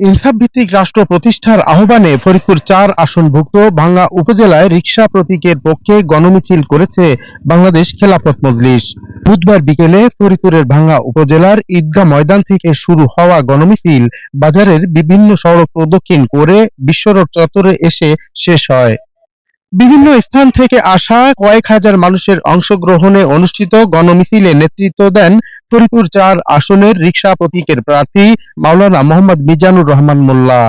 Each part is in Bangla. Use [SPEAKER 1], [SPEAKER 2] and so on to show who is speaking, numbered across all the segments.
[SPEAKER 1] ইনসাফ ভিত্তিক রাষ্ট্র প্রতিষ্ঠার আহ্বানে ফরিদপুর চার আসনভুক্ত ভাঙ্গা উপজেলায় রিক্সা প্রতীকের পক্ষে গণমিছিল করেছে বাংলাদেশ খেলাফত মজলিস। বুধবার বিকেলে ফরিদপুরের ভাঙ্গা উপজেলার ঈদগাহ ময়দান থেকে শুরু হওয়া গণমিছিল বাজারের বিভিন্ন সড়ক প্রদক্ষিণ করে বিশ্বরোড চত্বরে এসে শেষ হয়। বিভিন্ন স্থান থেকে আসা কয়েক হাজার মানুষের অংশগ্রহণে অনুষ্ঠিত গণমিছিলে নেতৃত্ব দেন ফরিদপুর চার আসনের রিকশা প্রতীকের প্রার্থী মাওলানা মোহাম্মদ মিজানুর রহমান মোল্লা।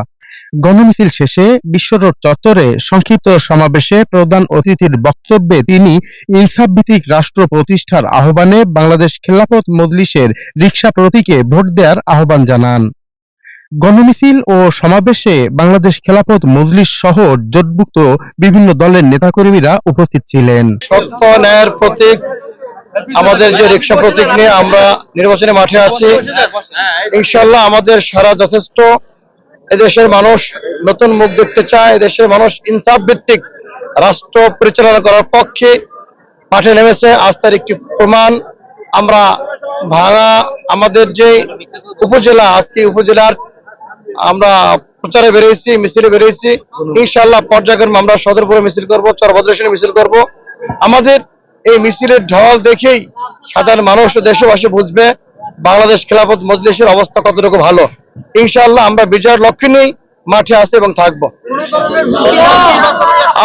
[SPEAKER 1] গণমিছিল শেষে বিশ্বরোড চত্বরে সংক্ষিপ্ত সমাবেশে প্রধান অতিথির বক্তব্যে তিনি ইনসাফ ভিত্তিক রাষ্ট্র প্রতিষ্ঠার আহ্বানে বাংলাদেশ খেলাফত মজলিসের রিকশা প্রতীকে ভোট দেওয়ার আহ্বান জানান। গণমিছিল ও সমাবেশে বাংলাদেশ খেলাফত মজলিস সহ জোটভুক্ত বিভিন্ন দলের নেতাকর্মীরা উপস্থিত ছিলেন।
[SPEAKER 2] সত্য ন্যায়ের প্রতীক, আমাদের যে রিক্সা প্রতীক নিয়ে আমরা নির্বাচনে মাঠে আছি ইনশাল্লাহ আমাদের সারা যথেষ্ট। এদেশের মানুষ নতুন মুখ দেখতে চায়, এদেশের মানুষ ইনসাফ ভিত্তিক রাষ্ট্র পরিচালনা করার পক্ষে মাঠে নেমেছে। আজ তার একটি প্রমাণ, আমরা ভাঙা আমাদের যে উপজেলা, আজকে উপজেলার আমরা প্রচারে বেরিয়েছি মিছিলে বেরিয়েছি ইনশাল্লাহ পর্যায়ক্রমে আমরা সদরপুরে মিছিল করব চরভদ্রেশনে মিছিল করব। আমাদের এই মিছিলের ঢল দেখেই সাধারণ মানুষ দেশবাসী বুঝবে বাংলাদেশ খেলাফত মজলিসের অবস্থা কতটুকু ভালো। ইনশাল্লাহ আমরা বিজয়ের লক্ষ্যে নিয়েই মাঠে আছে এবং থাকব।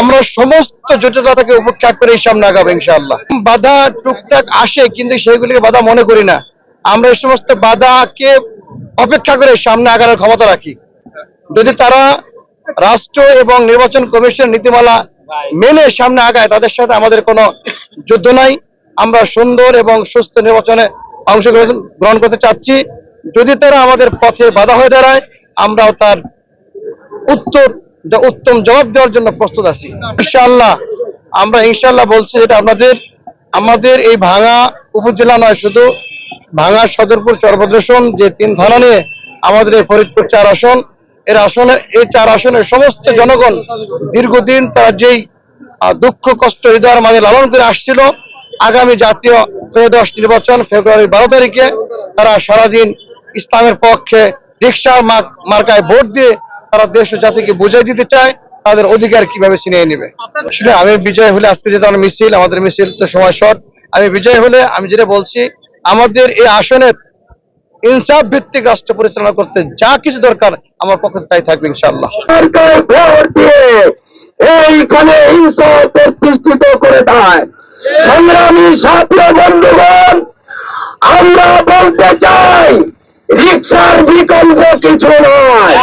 [SPEAKER 2] আমরা সমস্ত জটিলতাকে উপেক্ষা করে সামনে আগাবো ইনশাল্লাহ বাধা টুকটাক আসে, কিন্তু সেগুলিকে বাধা মনে করি না। আমরা এই সমস্ত বাধাকে অপেক্ষা করে সামনে আগানোর ক্ষমতা রাখি। যদি তারা রাষ্ট্র এবং নির্বাচন কমিশন নীতিমালা মেনে সামনে আগায়, তাদের সাথে আমাদের কোনো যুদ্ধ নাই। আমরা সুন্দর এবং সুস্থ নির্বাচনে অংশগ্রহণ, গ্রহণ করতে চাচ্ছি। যদি তারা আমাদের পথে বাধা হয়ে দাঁড়ায়, আমরাও তার উত্তর উত্তম জবাব দেওয়ার জন্য প্রস্তুত আছি। ইনশাআল্লাহ, আমরা ইনশাআল্লাহ বলছি যেটা আপনাদের আমাদের এই ভাঙা উপজেলা নয় শুধু ভাঙা সদরপুর চরভদ্রেশন যে তিন থানা নিয়ে আমাদের এই ফরিদপুর চার আসন, এর আসনে এই চার আসনের সমস্ত জনগণ দীর্ঘদিন তারা যেই দুঃখ, কষ্ট, হৃদয়ের মাঝে লালন করে আসছিল, আগামী জাতীয় ত্রয়োদশ নির্বাচন ফেব্রুয়ারি বারো তারিখে তারা সারাদিন ইসলামের পক্ষে রিক্সা মার্কায় ভোট দিয়ে তারা দেশ ও জাতিকে বুঝিয়ে দিতে চায়, তাদের অধিকার কীভাবে ছিনিয়ে নেবে। সেটা আমি বিজয় হলে আজকে আমার মিছিল, আমাদের মিছিল তো সময় শর্ট। আমি বিজয় হলে আমি যেটা বলছি আমাদের এই আসনের ইনসাফ ভিত্তিক রাষ্ট্র পরিচালনা করতে যা কিছু দরকার আমার পক্ষ তাই থাকবে ইনশাআল্লাহ।
[SPEAKER 3] সরকার সংগ্রামী বন্ধুগণ, আমরা বলতে চাই রিক্সার বিকল্প কিছু নয়।